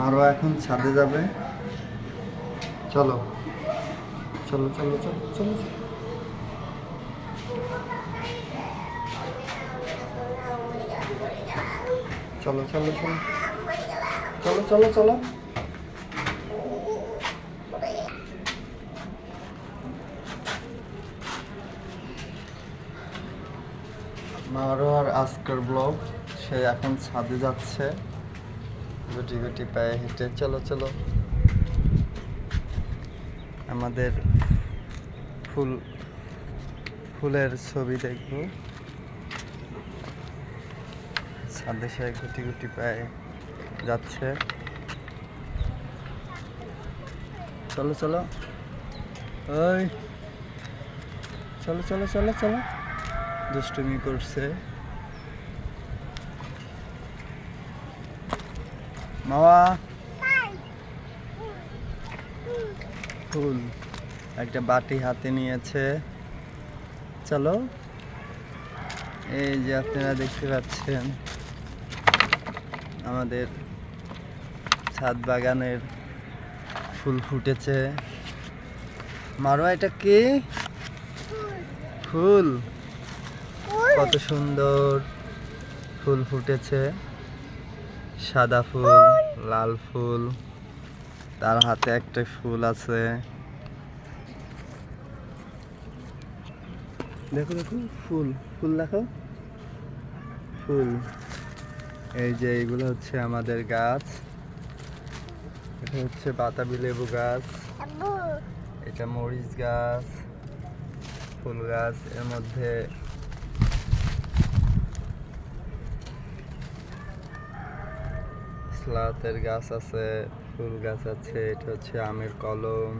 মারোয়া এখন, ছাদে যাবে। চলো। চলো চলো চলো চলো। চলো চলো চলো। চলো চলো চলো। মারো আর আজকের ব্লগ সে এখন ছাদে যাচ্ছে। গুটি গুটি পায়ে হেঁটে, চলো চলো। আমাদের ফুল, ফুলের ছবি দেখব। ছাদে সে গুটি গুটি পায়ে যাচ্ছে। চলো চলো। ওই। চলো চলো চলো চলো। দুষ্টুমি করছে। মামা ফুল। একটা বাটি হাতে নিয়েছে। চলো। এই যে আপনারা দেখতে পাচ্ছেন আমাদের ছাদ বাগানের ফুল ফুটেছে। মারো এটা কি? ফুল। কত সুন্দর ফুল ফুটেছে। সাদা ফুল লাল ফুল তার হাতে একটা ফুল আছে। দেখো দেখো ফুল ফুল দেখো ফুল। এই যে এইগুলো হচ্ছে আমাদের গাছ। এটা হচ্ছে বাতাবি লেবু গাছ। এটা মরিচ গাছ ফুল গাছ। এর মধ্যে স্লাতের গাছ আছে, ফুল গাছ আছে, এটা হচ্ছে আমের কলম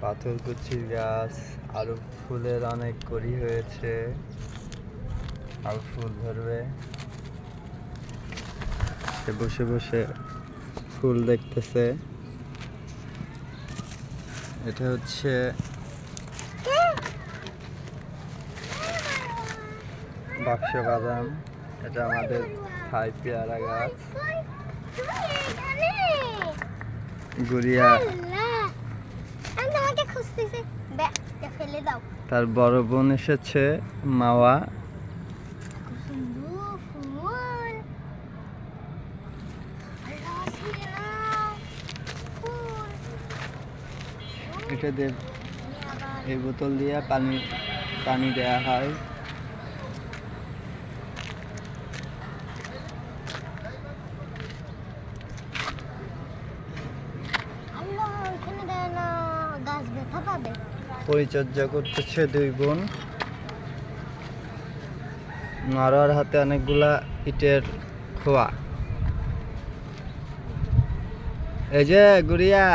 পাথরকুচির গাছ, আরও ফুলের অনেক করি হয়েছে। আর ফুল ধরবে। বসে বসে ফুল দেখতেছে। এটা হচ্ছে বাক্স বাদাম। এটা আমাদের খাই পেয়ারা গাছ। গুড়িয়া। তার বড় বোন এসেছে, মাওয়া। এটা দেব। এই বোতল দিয়ে পানি পানি দেয়া হয়। পরিচর্যা করতেছে দুই বোন। নারোয়ার হাতে অনেকগুলা ইটের খোয়া। এই যে গুড়িয়া।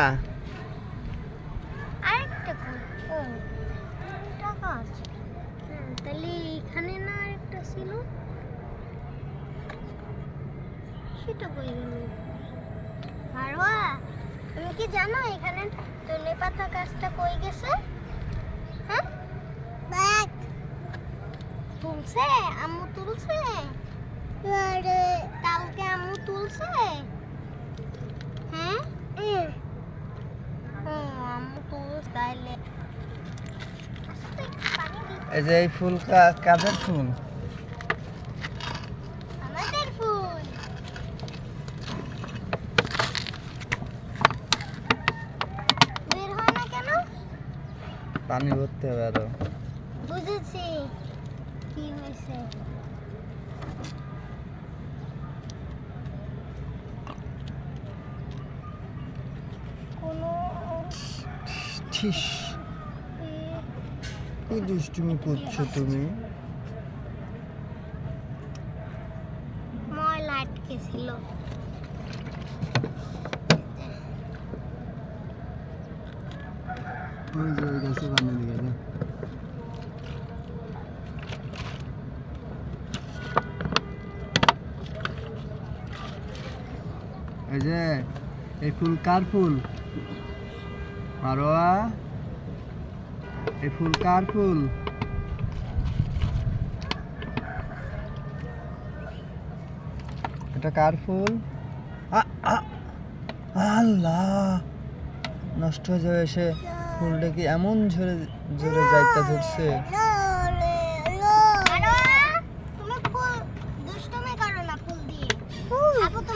হ্যাঁ, তুমি কি জানো এখানে তুলে পাতা কাজটা কই গেছে? তুলছে? আম্মু তুলছে? আরে কালকে আম্মু তুলছে? হ্যাঁ? ও আম্মু তুলছে তাইলে। এই যে এই ফুল কা- কাদের ফুল? আমাদের ফুল। বের হয় না কেন? পানি ভরতে হবে আরও। বুঝেছি। কি হয়েছে? দুষ্টুমি করছ তুমি ময়লা আটকে ছিল ওই যে ওই গাছে পানি দিকে যা এই যে এই ফুল কার ফুল? মারোয়া এই ফুল কার ফুল? এটা কার ফুল? আল্লাহ নষ্ট হয়ে যাবে সে ফুলটা কি এমন ঝরে ঝরে যাইতে ধরছে?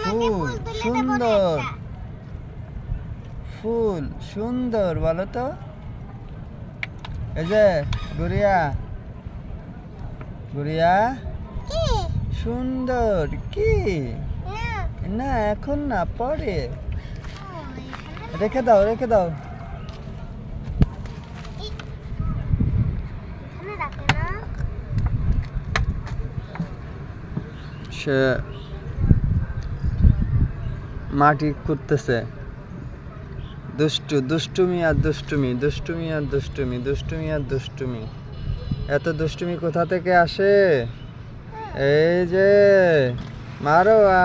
ফুল সুন্দর। ফুল সুন্দর বলো তো। এই যে গুড়িয়া। গুড়িয়া। সুন্দর কি? না। এখন না পরে। রেখে দাও রেখে দাও। সে মাটি খুঁড়তেছে। দুষ্টু, দুষ্টুমি আর দুষ্টুমি দুষ্টুমি আর দুষ্টুমি দুষ্টুমি আর দুষ্টুমি। এত দুষ্টুমি কোথা থেকে আসে? এই যে মারো আ